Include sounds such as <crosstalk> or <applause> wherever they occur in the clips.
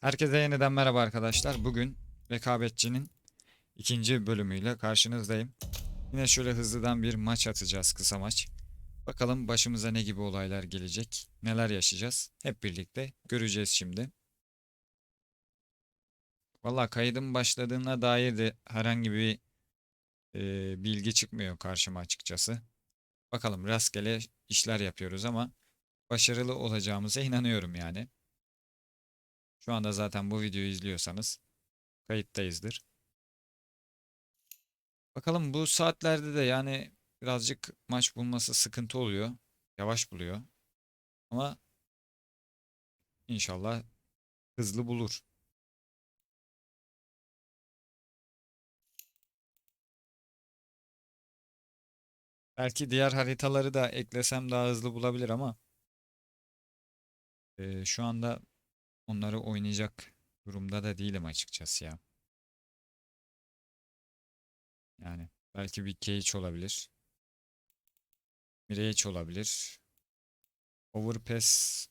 Herkese yeniden merhaba arkadaşlar. Bugün rekabetçinin ikinci bölümüyle karşınızdayım. Yine şöyle hızlıdan bir maç atacağız, kısa maç. Bakalım başımıza ne gibi olaylar gelecek, neler yaşayacağız. Hep birlikte göreceğiz şimdi. Valla kaydın başladığına dair de herhangi bir e, bilgi çıkmıyor karşıma açıkçası. Bakalım rastgele işler yapıyoruz ama başarılı olacağımıza inanıyorum yani. Şu anda zaten bu videoyu izliyorsanız kayıttayızdır. Bakalım bu saatlerde de yani birazcık maç bulması sıkıntı oluyor. Yavaş buluyor. Ama inşallah hızlı bulur. Belki diğer haritaları da eklesem daha hızlı bulabilir ama eee, şu anda onları oynayacak durumda da değilim açıkçası ya. Yani belki bir Cage olabilir. Mirage olabilir. Overpass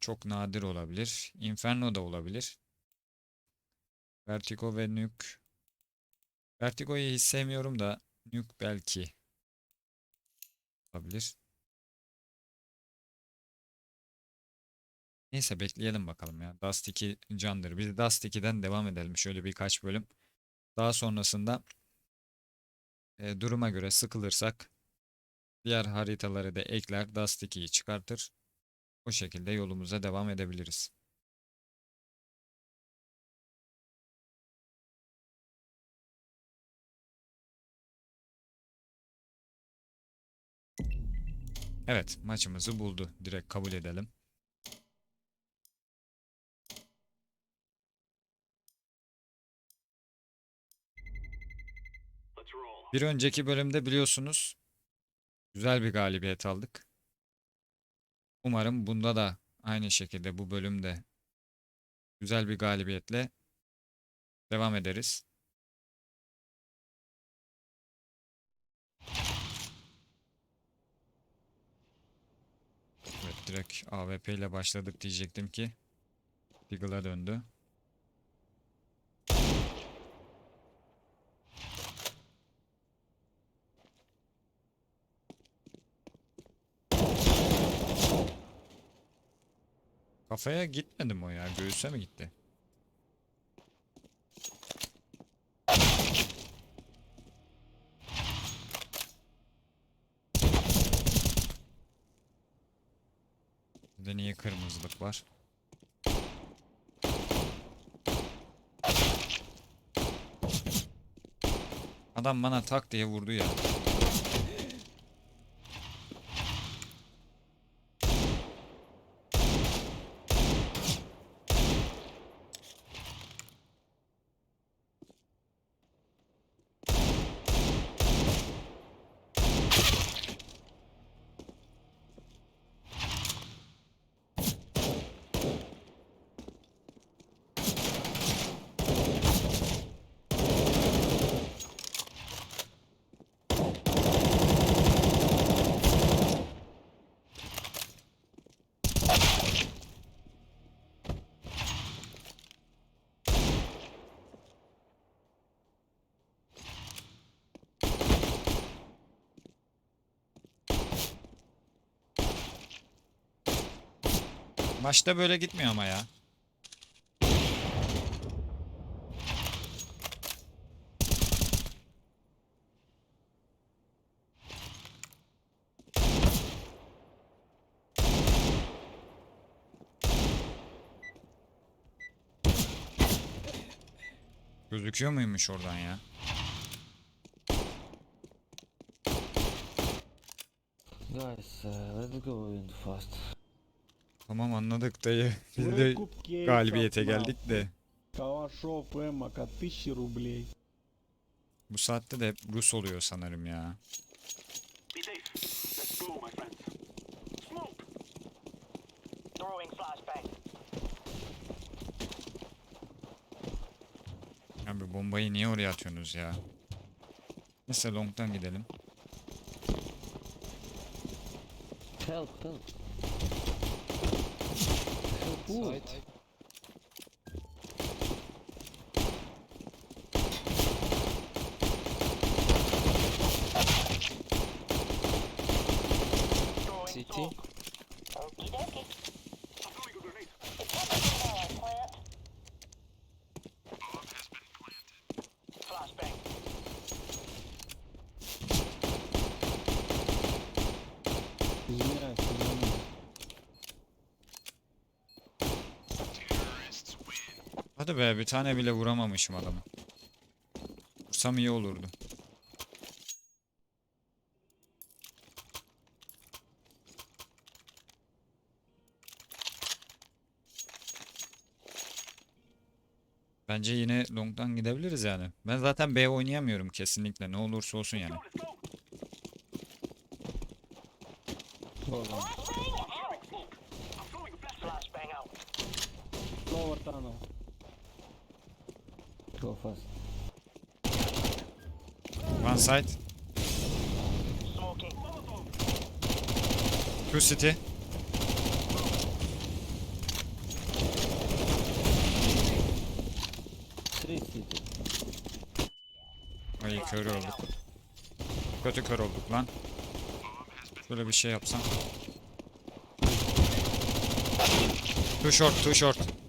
çok nadir olabilir. Inferno da olabilir. Vertigo ve Nuke. Vertigo'yu hiç sevmiyorum da Nuke belki olabilir. Neyse bekleyelim bakalım ya. Dust 2 candır. Biz Dust 2'den devam edelim şöyle birkaç bölüm. Daha sonrasında e, duruma göre sıkılırsak diğer haritaları da ekler, Dust 2'yi çıkartır. O şekilde yolumuza devam edebiliriz. Evet, maçımızı buldu. Direkt kabul edelim. Bir önceki bölümde biliyorsunuz güzel bir galibiyet aldık. Umarım bunda da aynı şekilde bu bölümde güzel bir galibiyetle devam ederiz. Evet direkt AWP ile başladık diyecektim ki Deagle'a döndü. Kafaya gitmedim o ya. Göğüse mi gitti? Burada niye kırmızılık var? Adam bana tak diye vurdu ya. Maçta böyle gitmiyor ama ya. Gözüküyor muymuş oradan ya? Guys, uh, let's go in fast. Tamam anladık dayı. Biz de Выкуп кейсов galibiyete на geldik de. Калашов Эмок от 1000 рублей. Bu saatte de hep Rus oluyor sanırım ya. Throwing flashbang. Abi bombayı niye oraya atıyorsunuz ya? Neyse long'dan gidelim. Help, help. Help, wood. Hadi be bir tane bile vuramamışım adamı. Vursam iyi olurdu. Bence yine long'dan gidebiliriz yani. Ben zaten B oynayamıyorum kesinlikle. Ne olursa olsun yani. Lower tunnel. Fast. One side. Two city. Three city. Ay kör olduk. Kötü kör olduk lan. Şöyle bir şey yapsam. Too short, too short.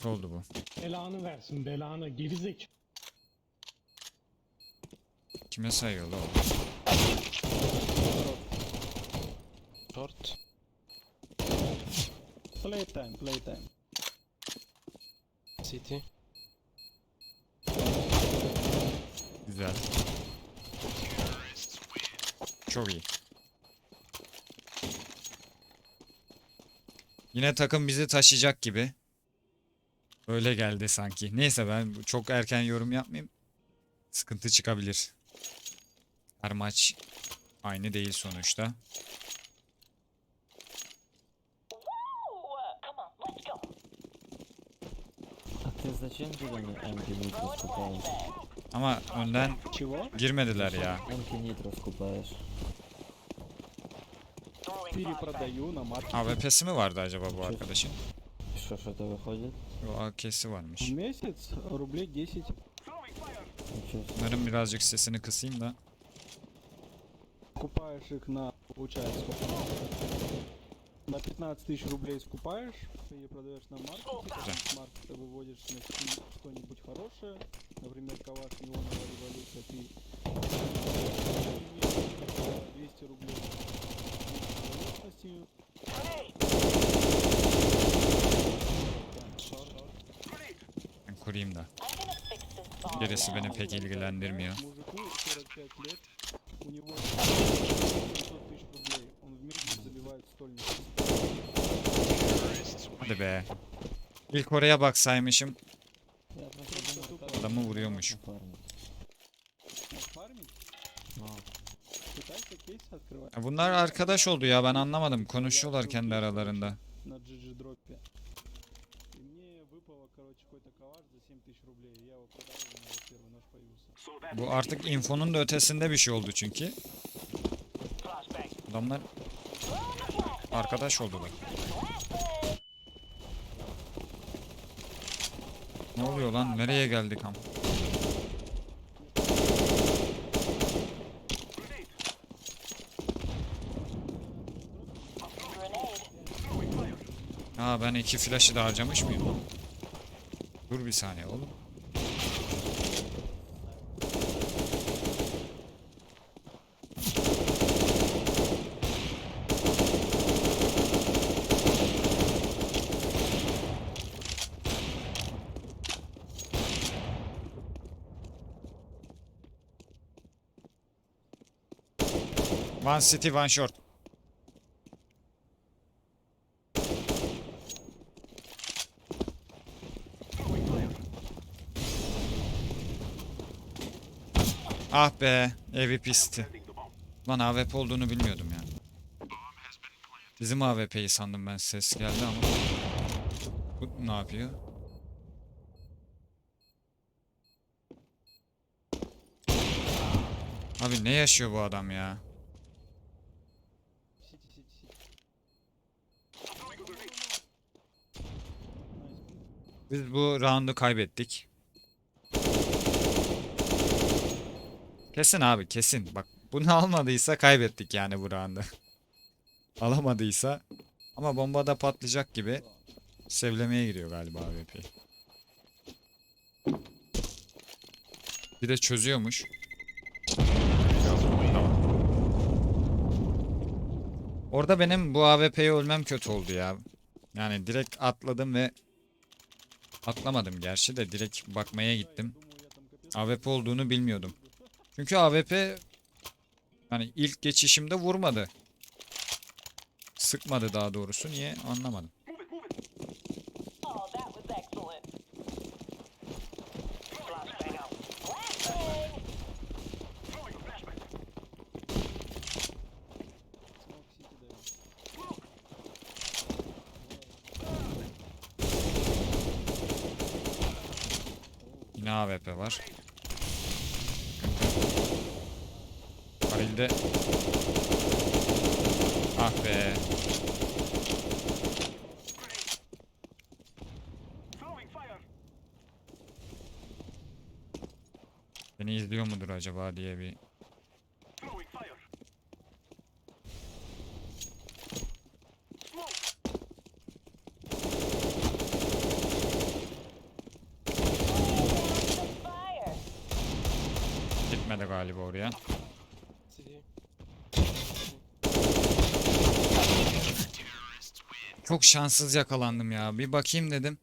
Kötü oldu bu. Belanı versin belanı gerizek. Kime sayıyor la o? Short. Playtime, playtime. City. Güzel. Çok iyi. Yine takım bizi taşıyacak gibi. Öyle geldi sanki. Neyse ben çok erken yorum yapmayayım. Sıkıntı çıkabilir. Her maç aynı değil sonuçta. Ama önden girmediler ya. AWP'si mi vardı acaba bu arkadaşın? Что, что-то выходит? O AK'si varmış. В месяц рублей 10. Ничего себе. Bunların birazcık sesini kısayım da. Покупаешь их на, получается, сколько? На 15 тысяч рублей скупаешь, ты продаешь на маркете, с маркета выводишь на Steam что-нибудь хорошее, например, каваш неоновая революция, ты Gerisi beni pek ilgilendirmiyor. Мужику 45 лет, у него 500 тысяч рублей, он в мир забивает стольник. Hadi be. İlk oraya baksaymışım. Я просто думал, как Adamı vuruyormuş. фармить. Фармить? Но Пытайся кейс открывать. Ya Bunlar arkadaş oldu ya ben anlamadım. Konuşuyorlar kendi aralarında. На GG дропе. И мне выпало, короче, какой-то ковар за 7 тысяч рублей. и Я его bu artık infonun da ötesinde bir şey oldu çünkü. Adamlar arkadaş oldu bak. Ne oluyor lan? Nereye geldik ama? Ha ben iki flash'ı da harcamış mıyım? Dur bir saniye oğlum. One city, one short. Ah be, AWP City. Lan AWP olduğunu bilmiyordum ya. Bizim AWP'yi sandım ben ses geldi ama. Bu ne yapıyor? Abi ne yaşıyor bu adam ya? Biz bu round'u kaybettik. Kesin abi kesin. Bak bunu <laughs> almadıysa kaybettik yani bu round'u. <laughs> Alamadıysa. Ama bomba da patlayacak gibi. Sevlemeye giriyor galiba AWP. Bir de çözüyormuş. Orada benim bu AWP'ye ölmem kötü oldu ya. Yani direkt atladım ve Atlamadım gerçi de direkt bakmaya gittim. AWP olduğunu bilmiyordum. Çünkü AWP yani ilk geçişimde vurmadı. Sıkmadı daha doğrusu. Niye anlamadım. Yine AWP var. Halil'de Ah be. Beni izliyor mudur acaba diye bir Fire! gitmedi galiba oraya. Çok şanssız yakalandım ya. Bir bakayım dedim.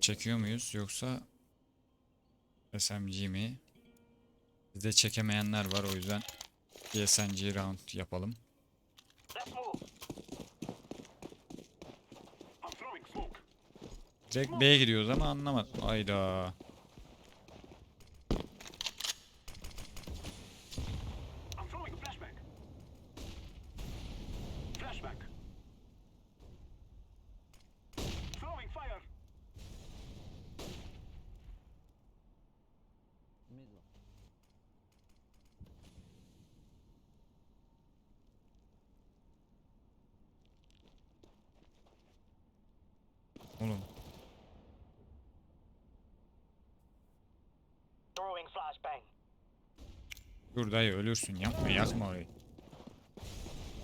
Çekiyor muyuz yoksa SMG mi? Bizde çekemeyenler var o yüzden bir SMG round yapalım. Let's move. Direkt B'ye gidiyoruz ama anlamadım. Ayda. Oğlum dur dayı ölürsün yapma yakma orayı.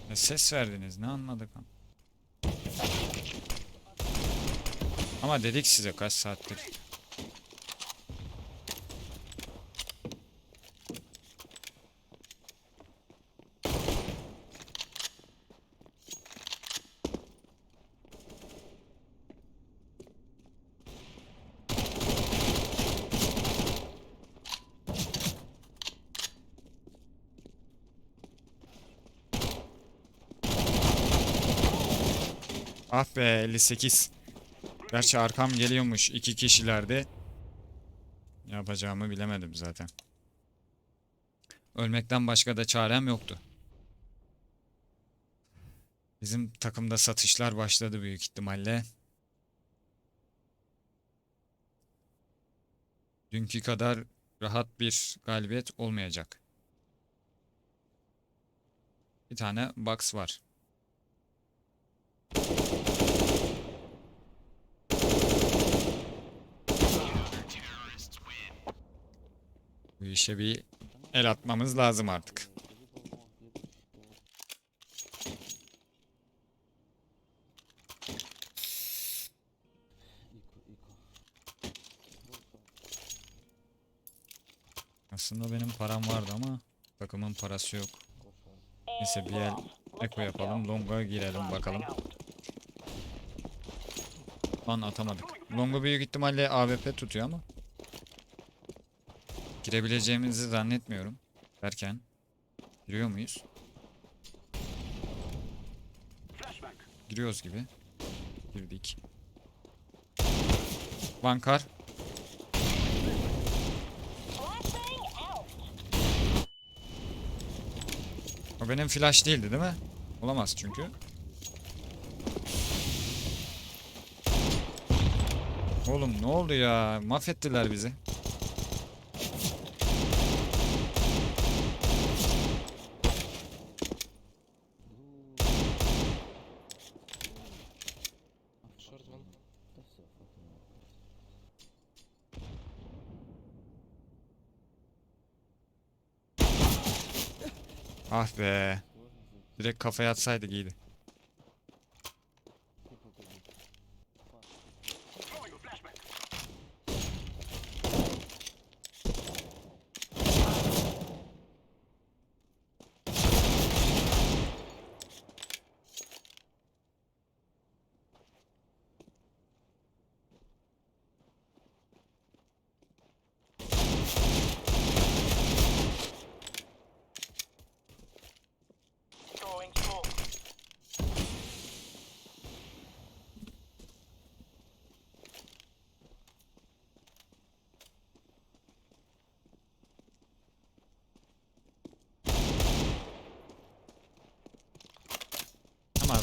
Ne ses verdiniz ne anladık ama. Ama dedik size kaç saattir. Ah be 58. Gerçi arkam geliyormuş iki kişilerdi. Yapacağımı bilemedim zaten. Ölmekten başka da çarem yoktu. Bizim takımda satışlar başladı büyük ihtimalle. Dünkü kadar rahat bir galibiyet olmayacak. Bir tane box var. Bu işe bir el atmamız lazım artık. Aslında benim param vardı ama takımın parası yok. Neyse bir el eko yapalım. Longa girelim bakalım. Lan atamadık. Longa büyük ihtimalle AWP tutuyor ama. Girebileceğimizi zannetmiyorum. Derken. Giriyor muyuz? Giriyoruz gibi. Girdik. Bankar. O benim flash değildi değil mi? Olamaz çünkü. Oğlum ne oldu ya? Mahvettiler bizi. Ah be. Direkt kafaya atsaydık iyiydi.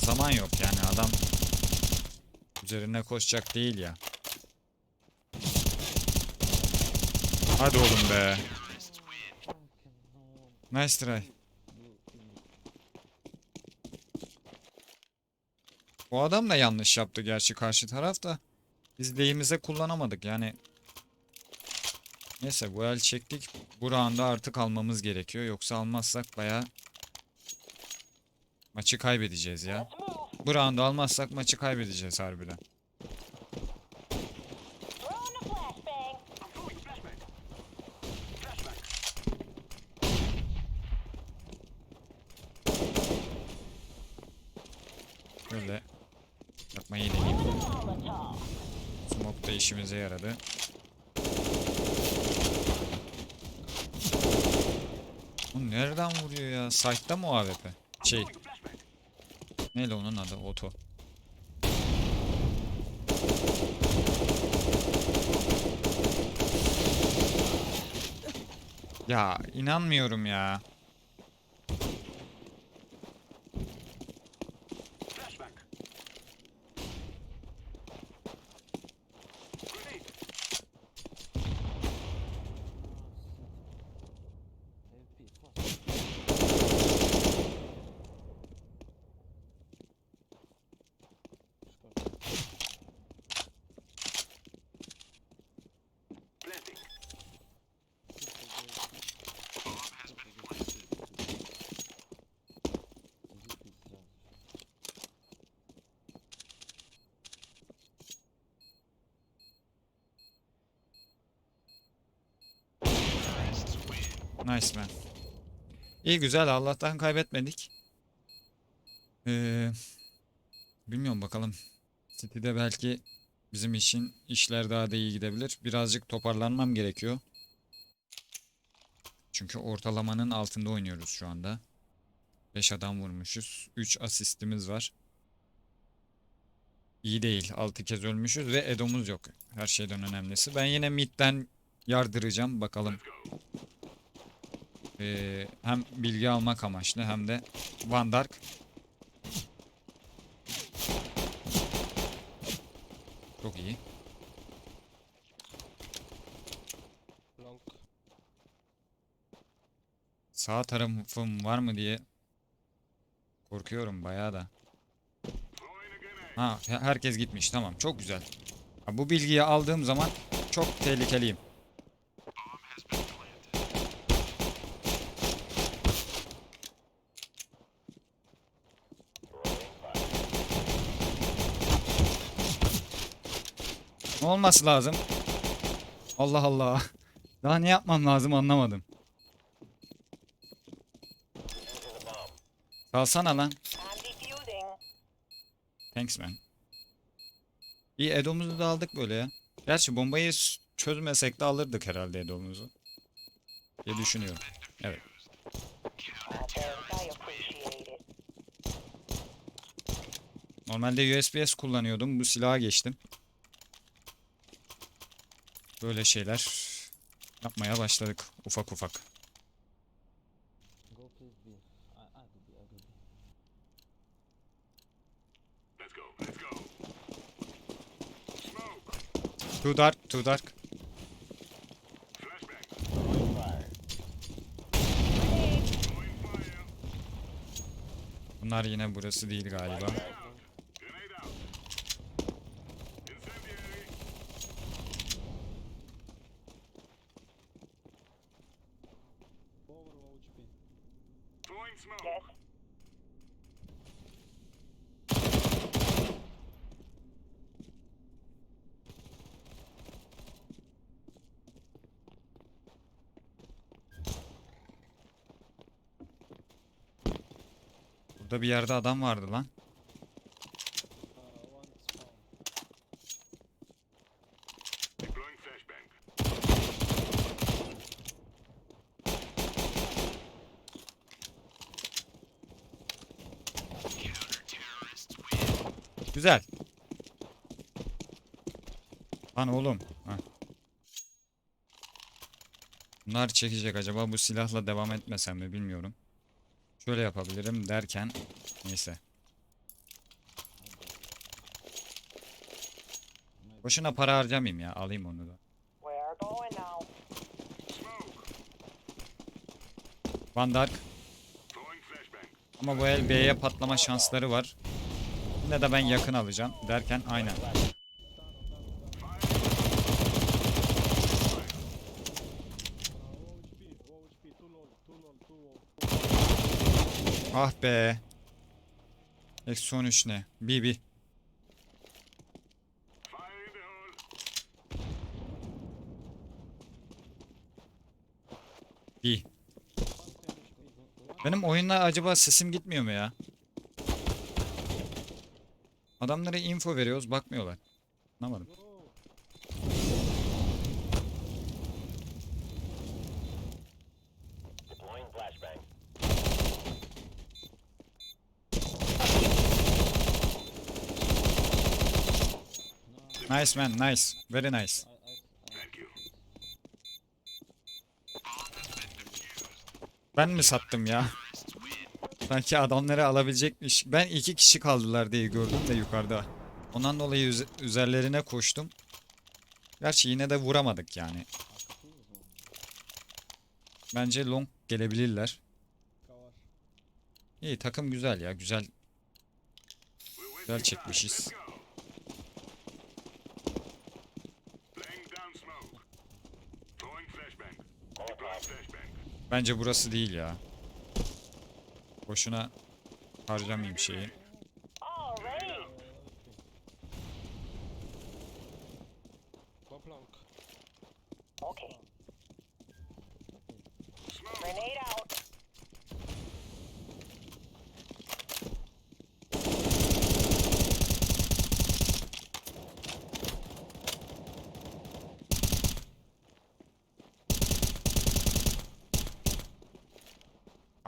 Zaman yok yani adam üzerine koşacak değil ya. Hadi oğlum be. Nice try. O adam da yanlış yaptı gerçi karşı taraf da. Biz lehimize kullanamadık yani. Neyse bu el çektik. Bu round'u artık almamız gerekiyor. Yoksa almazsak baya maçı kaybedeceğiz ya. Bu round'u almazsak maçı kaybedeceğiz harbiden. Böyle yapmayı deneyeyim. Throwing a Molotov. Smoke da işimize yaradı. Bu nereden vuruyor ya? Site'da mı o AWP? Şey. Neyle onun adı? Oto. Ya inanmıyorum ya. Nice man. İyi güzel Allah'tan kaybetmedik. Ee, bilmiyorum bakalım. City'de belki bizim için işler daha da iyi gidebilir. Birazcık toparlanmam gerekiyor. Çünkü ortalamanın altında oynuyoruz şu anda. 5 adam vurmuşuz. 3 asistimiz var. İyi değil. 6 kez ölmüşüz ve edomuz yok. Her şeyden önemlisi. Ben yine midden yardıracağım. Bakalım. Ee, hem bilgi almak amaçlı hem de Van Dark. Çok iyi. Long. Sağ tarafım var mı diye korkuyorum bayağı da. Ha, he- herkes gitmiş. Tamam, çok güzel. Ha, bu bilgiyi aldığım zaman çok tehlikeliyim. Olması lazım? Allah Allah. <laughs> Daha ne yapmam lazım anlamadım. Salsana lan. Thanks man. İyi Edo'muzu da aldık böyle ya. Gerçi bombayı çözmesek de alırdık herhalde Edo'muzu. diye düşünüyorum. Evet. Normalde USBS kullanıyordum. Bu silaha geçtim. Böyle şeyler yapmaya başladık ufak ufak. Too dark, too dark. Bunlar yine burası değil galiba. Burada bir yerde adam vardı lan. Güzel. Lan oğlum. Ha. Bunlar çekecek acaba bu silahla devam etmesem mi bilmiyorum. Şöyle yapabilirim derken neyse. Boşuna para harcamayayım ya alayım onu da. Van Dark. Ama bu el B'ye patlama şansları var. Ne de ben yakın alacağım derken aynen. Ah be. Eksi 13 ne? BB. B. Benim oyunda acaba sesim gitmiyor mu ya? Adamlara info veriyoruz bakmıyorlar. Anlamadım. Nice man, nice. Very nice. Ben mi sattım ya? Sanki adamları alabilecekmiş. Ben iki kişi kaldılar diye gördüm de yukarıda. Ondan dolayı üzerlerine koştum. Gerçi yine de vuramadık yani. Bence long gelebilirler. İyi takım güzel ya güzel. Güzel çekmişiz. Bence burası değil ya. Boşuna harcamayayım şeyi. Okay. Grenade out.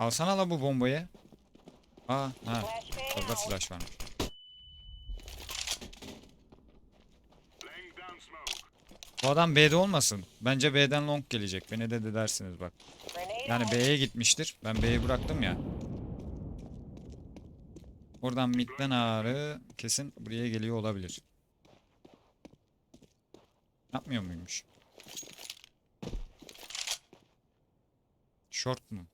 Alsana la bu bombayı. Aa, ha. Orada flash var. Bu adam B'de olmasın. Bence B'den long gelecek. Beni de de dersiniz bak. Yani. B'ye gitmiştir. Ben B'yi bıraktım ya. Oradan midden ağrı kesin buraya geliyor olabilir. Yapmıyor muymuş? Short mu?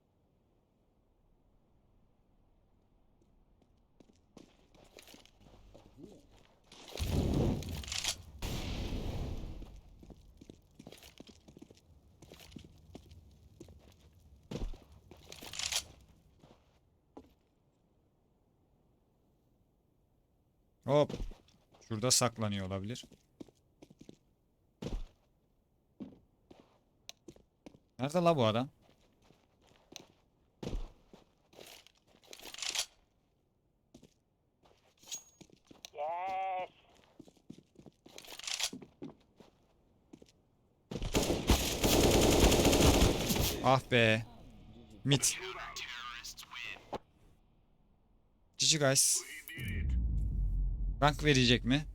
Şurada saklanıyor olabilir. Nerede la bu adam? Yes. Ah be. Mid. GG guys. Rank verecek mi?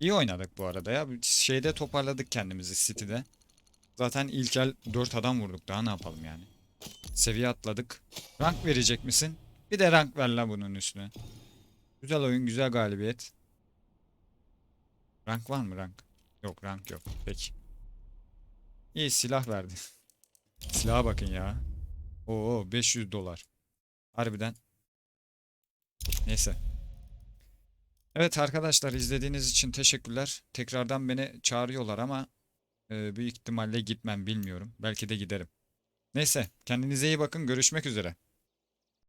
İyi oynadık bu arada ya. Şeyde toparladık kendimizi City'de. Zaten ilk el 4 adam vurduk. Daha ne yapalım yani? Seviye atladık. Rank verecek misin? Bir de rank ver la bunun üstüne. Güzel oyun, güzel galibiyet. Rank var mı rank? Yok rank yok. Peki. İyi silah verdi. <laughs> Silaha bakın ya. Oo 500 dolar. Harbiden. Neyse. Evet arkadaşlar izlediğiniz için teşekkürler. Tekrardan beni çağırıyorlar ama e, büyük ihtimalle gitmem bilmiyorum. Belki de giderim. Neyse kendinize iyi bakın görüşmek üzere.